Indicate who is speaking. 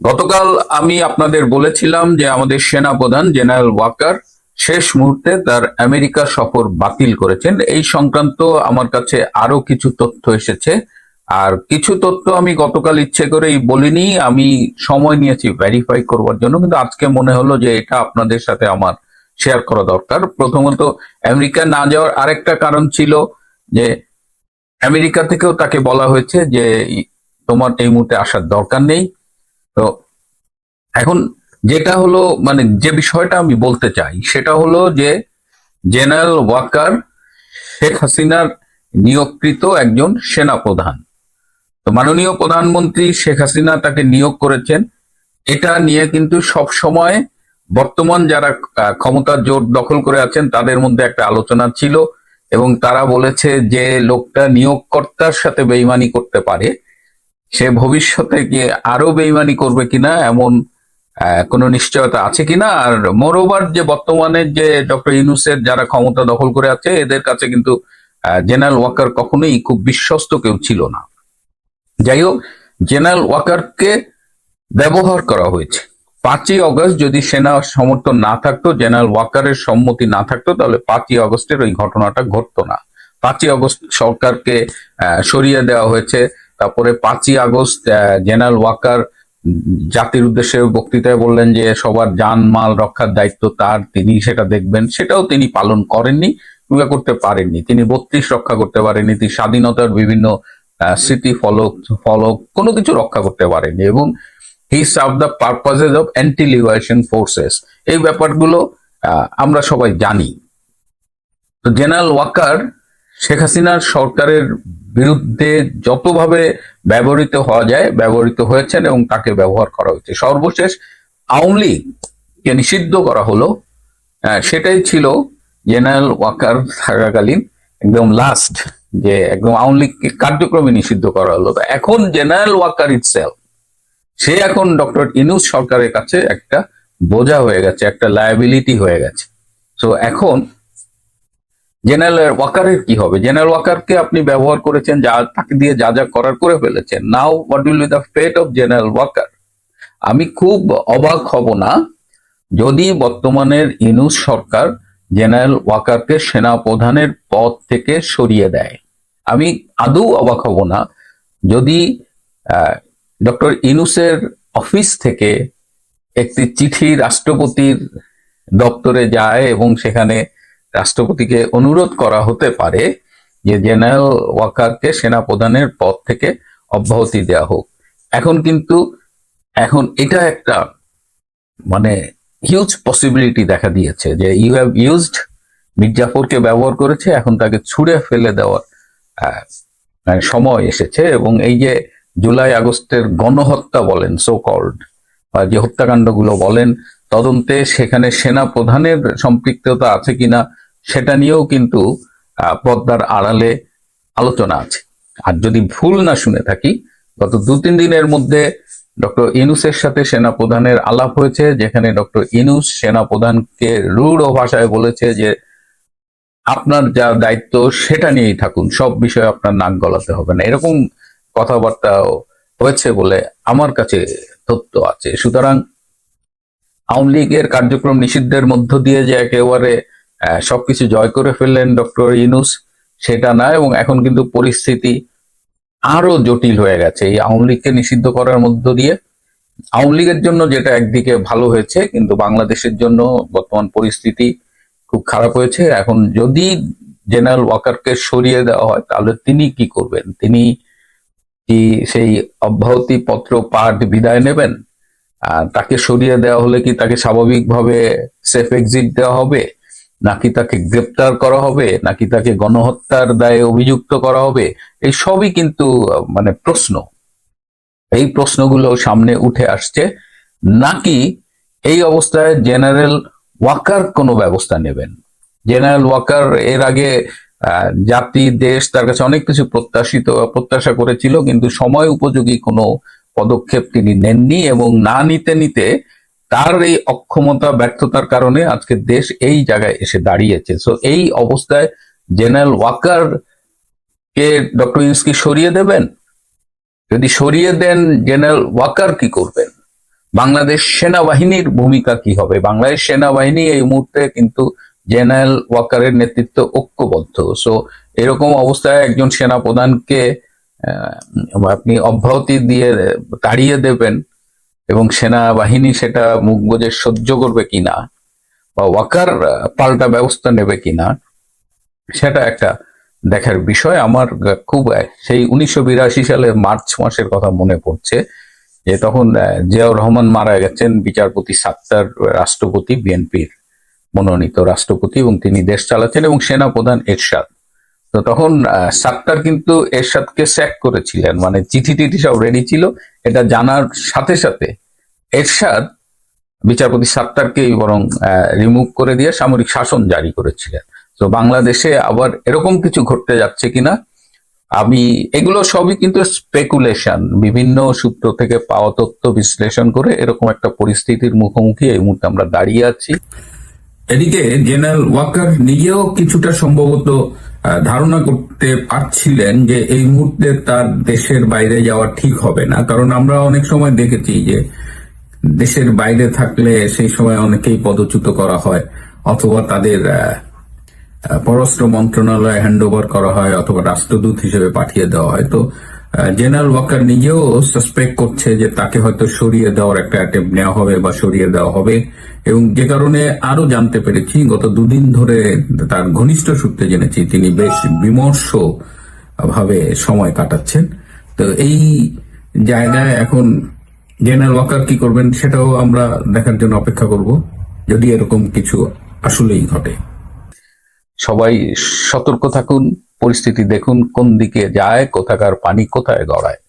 Speaker 1: গতকাল আমি আপনাদের বলেছিলাম যে আমাদের সেনাপ্রধান জেনারেল ওয়াকার শেষ মুহূর্তে তার আমেরিকা সফর বাতিল করেছেন। এই সংক্রান্ত আমার কাছে আরও কিছু তথ্য এসেছে। আর কিছু তথ্য আমি গতকাল ইচ্ছে করেই বলিনি। আমি সময় নিয়েছি ভেরিফাই করবার জন্য, কিন্তু আজকে মনে হলো যে এটা আপনাদের সাথে আমার শেয়ার করা দরকার। প্রথমত, আমেরিকা না যাওয়ার আরেকটা কারণ ছিল যে আমেরিকা থেকেও তাকে বলা হয়েছে যে তোমার এই মুহূর্তে আসার দরকার নেই। তো এখন যেটা হলো মানে যে বিষয়টা আমি বলতে চাই, সেটা হলো যে জেনারেল ওয়াকার শেখ হাসিনার নিয়োগকৃত একজন সেনাপ্রধান। তো মাননীয় প্রধানমন্ত্রী শেখ হাসিনা তাকে নিয়োগ করেছেন। এটা নিয়ে কিন্তু সব সময় বর্তমান যারা ক্ষমতার জোর দখল করে আছেন, তাদের মধ্যে একটা আলোচনা ছিল এবং তারা বলেছে যে লোকটা নিয়োগকর্তার সাথে বেইমানি করতে পারে। সে ভবিষ্যতে গিয়ে আরও বেইমানি করবে কিনা এমন কোনো নিশ্চয়তা আছে কিনা? আর মোরওভার যে বর্তমানে যে ডক্টর ইউনুসের যারা ক্ষমতা দখল করে আছে, এদের কাছে কিন্তু জেনারেল ওয়াকার কখনোই খুব বিশ্বস্ত কেউ ছিল না। যাই হোক, জেনারেল ওয়াকারকে ব্যবহার করা হয়েছে। পাঁচই অগস্ট যদি সেনা সমর্থন না থাকতো, জেনারেল ওয়াকারের সম্মতি না থাকতো, তাহলে পাঁচই অগস্টের ওই ঘটনাটা ঘটতো না। পাঁচই অগস্ট সরকারকে সরিয়ে দেওয়া হয়েছে। তারপরে পাঁচই আগস্ট জেনারেল ওয়াকার জাতির উদ্দেশ্যে বক্তৃতায় বললেন যে সবার যান মাল রক্ষার দায়িত্ব তার, তিনি সেটা দেখবেন। সেটাও তিনি পালন করেননি করতে পারেননি। তিনি বত্রিশ রক্ষা করতে পারেননি, তিনি স্বাধীনতার বিভিন্ন স্মৃতি ফলক ফলক কোনো কিছু রক্ষা করতে পারেননি। এবং he serve the purposes of anti liberation forces এই ব্যাপারগুলো আমরা সবাই জানি। তো জেনারেল ওয়াকার শেখ হাসিনার সরকারের বিরুদ্ধে যতভাবে ব্যবহৃত হওয়া যায় ব্যবহৃত হয়েছেন এবং তাকে ব্যবহার করা হয়েছে। সর্বশেষ আওয়ামী লীগকে নিষিদ্ধ করা হলো। আহ, সেটাই ছিল জেনারেল ওয়াকার থাকাকালীন একদম লাস্ট যে একদম আওয়ামী লীগকে কার্যক্রমে নিষিদ্ধ করা হলো। এখন জেনারেল ওয়াকার ইটসেলফ সে এখন ডক্টর ইনুস সরকারের কাছে একটা বোঝা হয়ে গেছে একটা লায়াবিলিটি হয়ে গেছে। তো এখন জেনারেল ওয়াকারের কি হবে? জেনারেল ওয়াকারকে আপনি ব্যবহার করেছেন, যা তাকে দিয়ে যা যা করার করে ফেলেছেন। Now what will be the fate of general Waker আমি খুব অবাক হব না যদি বর্তমানের ইনুস সরকার জেনারেল ওয়াকারকে সেনা প্রধানের পদ থেকে সরিয়ে দেয়। আমি আদৌ অবাক হব না যদি ডক্টর ইনুসের অফিস থেকে একটি চিঠি রাষ্ট্রপতির দপ্তরে যায় এবং সেখানে রাষ্ট্রপতিকে অনুরোধ করা হতে পারে যে জেনারেল ওয়াকারকে সেনা প্রধানের পদ থেকে অব্যাহতি দেওয়া হোক। এখন কিন্তু, এখন এটা একটা মানে হিউজ পসিবিলিটি দেখা দিয়েছে যে ইউ হ্যাভ ইউজড মির্জাফরকে ব্যবহার করেছে, এখন তাকে ছুঁড়ে ফেলে দেওয়ার মানে সময় এসেছে এবং এই যে জুলাই আগস্টের গণহত্যা বলেন সো কল্ড বা যে হত্যাকাণ্ডগুলো বলেন তদন্তে সেখানে সেনা প্রধানের সম্পৃক্ততা আছে কিনা সেটা নিয়েও কিন্তু পর্দার আড়ালে আলোচনা আছে। আর যদি ভুল না শুনে থাকি, গত দু তিন দিনের মধ্যে ডক্টর ইনুসের সাথে সেনা প্রধানের আলাপ হয়েছে, যেখানে ডক্টর ইনুস সেনা প্রধানকে রূঢ় ভাষায় বলেছে যে, আপনার যা দায়িত্ব সেটা নিয়েই থাকুন, সব বিষয়ে আপনার নাক গলাতে হবে না। এরকম কথাবার্তা হয়েছে বলে আমার কাছে তথ্য আছে। সুতরাং আওয়ামী লীগের কার্যক্রম নিষিদ্ধের মধ্য দিয়ে যে একেবারে সবকিছু জয় করে ফেললেন ডক্টর ইনুস সেটা না, এবং এখন কিন্তু পরিস্থিতি আরও জটিল হয়ে গেছে। এই আওয়ামী লীগকে নিষিদ্ধ করার মধ্য দিয়ে আওয়ামী লীগের জন্য যেটা একদিকে ভালো হয়েছে, কিন্তু বাংলাদেশের জন্য বর্তমান পরিস্থিতি খুব খারাপ হয়েছে। এখন যদি জেনারেল ওয়াকারকে সরিয়ে দেওয়া হয়, তাহলে তিনি কি করবেন? তিনি কি সেই অব্যাহতি পত্র পাঠ বিদায় নেবেন? তাকে সরিয়ে দেওয়া হলে কি তাকে স্বাভাবিকভাবে সেফ এক্সিট দেওয়া হবে? নাকি তাকে গ্রেপ্তার করা হবে? নাকি তাকে গণহত্যার দায়ে অভিযুক্ত করা হবে? এই সবই কিন্তু মানে প্রশ্ন। এই প্রশ্নগুলো সামনে উঠে আসছে। নাকি এই অবস্থায় জেনারেল ওয়াকার কোনো ব্যবস্থা নেবেন? জেনারেল ওয়াকার এর আগে জাতি, দেশ, তার কাছে অনেক কিছু প্রত্যাশিত, প্রত্যাশা করেছিল, কিন্তু সময় উপযোগী কোনো পদক্ষেপ তিনি নেননি এবং না নিতে নিতে তার এই অক্ষমতা ব্যর্থতার কারণে আজকে দেশ এই জায়গায় এসে দাঁড়িয়েছে। সো এই অবস্থায় জেনারেল ওয়াকার কে ডক্টর ইউনুস কি সরিয়ে দেবেন? যদি সরিয়ে দেন জেনারেল ওয়াকার কি করবেন? বাংলাদেশ সেনাবাহিনীর ভূমিকা কি হবে? বাংলাদেশ সেনাবাহিনী এই মুহূর্তে কিন্তু জেনারেল ওয়াকারের নেতৃত্ব ঐক্যবদ্ধ। সো এরকম অবস্থায় একজন সেনা প্রধানকে আহ, আপনি অব্যাহতি দিয়ে তাড়িয়ে দেবেন এবং সেনাবাহিনী সেটা মুখ বুজে সহ্য করবে কিনা বা ওয়াকার পাল্টা ব্যবস্থা নেবে কিনা, সেটা একটা দেখার বিষয়। আমার খুব সেই উনিশশো বিরাশি সালে মার্চ মাসের কথা মনে পড়ছে যে তখন জিয়াউর রহমান মারা গেছেন বিচারপতি সাত্তার রাষ্ট্রপতি, বিএনপির মনোনীত রাষ্ট্রপতি এবং তিনি দেশ চালাচ্ছেন এবং সেনা প্রধান এরশাদ। তো তখন সাত্তার কিন্তু এরশাদকে স্যাক করেছিলেন। মানে চিঠি টিঠি সব রেডি ছিল। এটা জানার সাথে সাথে এরশাদ বিচারপতি সাত্তারকেই বরং রিমুভ করে দিয়ে সামরিক শাসন জারি করেছিলেন। তো বাংলাদেশে আবার এরকম কিছু ঘটতে যাচ্ছে কিনা, আমি, এগুলো সবই কিন্তু স্পেকুলেশন বিভিন্ন সূত্র থেকে পাওয়া তথ্য বিশ্লেষণ করে এরকম একটা পরিস্থিতির মুখোমুখি এই মুহূর্তে আমরা দাঁড়িয়ে আছি। এদিকে জেনারেল ওয়াকার নিজেও কিছুটা সম্ভবত ধারণা করতে পারছিলেন যে এই মুহূর্তে তার দেশের বাইরে যাওয়া ঠিক হবে না। কারণ আমরা অনেক সময় দেখেছি যে দেশের বাইরে থাকলে সেই সময় অনেকেই পদচ্যুত করা হয়, অথবা তাদের পররাষ্ট্র মন্ত্রণালয়ে হ্যান্ড করা হয়, অথবা রাষ্ট্রদূত হিসেবে পাঠিয়ে দেওয়া হয়। তো জেনারেল ওয়াকার নিজেও সাসপেক্ট করছে যে তাকে হয়তো সরিয়ে দেওয়ার একটা অ্যাটেম্প নেওয়া হবে বা সরিয়ে দেওয়া হবে। এবং যে কারণে আরও জানতে পেরেছি, গত দুদিন ধরে তার ঘনিষ্ঠ সূত্রে জেনেছি, তিনি বেশ বিমর্ষ ভাবে সময় কাটাচ্ছেন। তো এই জায়গায় এখন জেনারেল ওয়াকার কি করবেন সেটাও আমরা দেখার জন্য অপেক্ষা করব, যদি এরকম কিছু আসলেই ঘটে। সবাই সতর্ক থাকুন পরিস্থিতি দেখুন কোন দিকে যায় কোথাকার পানি কোথায় গড়ায়।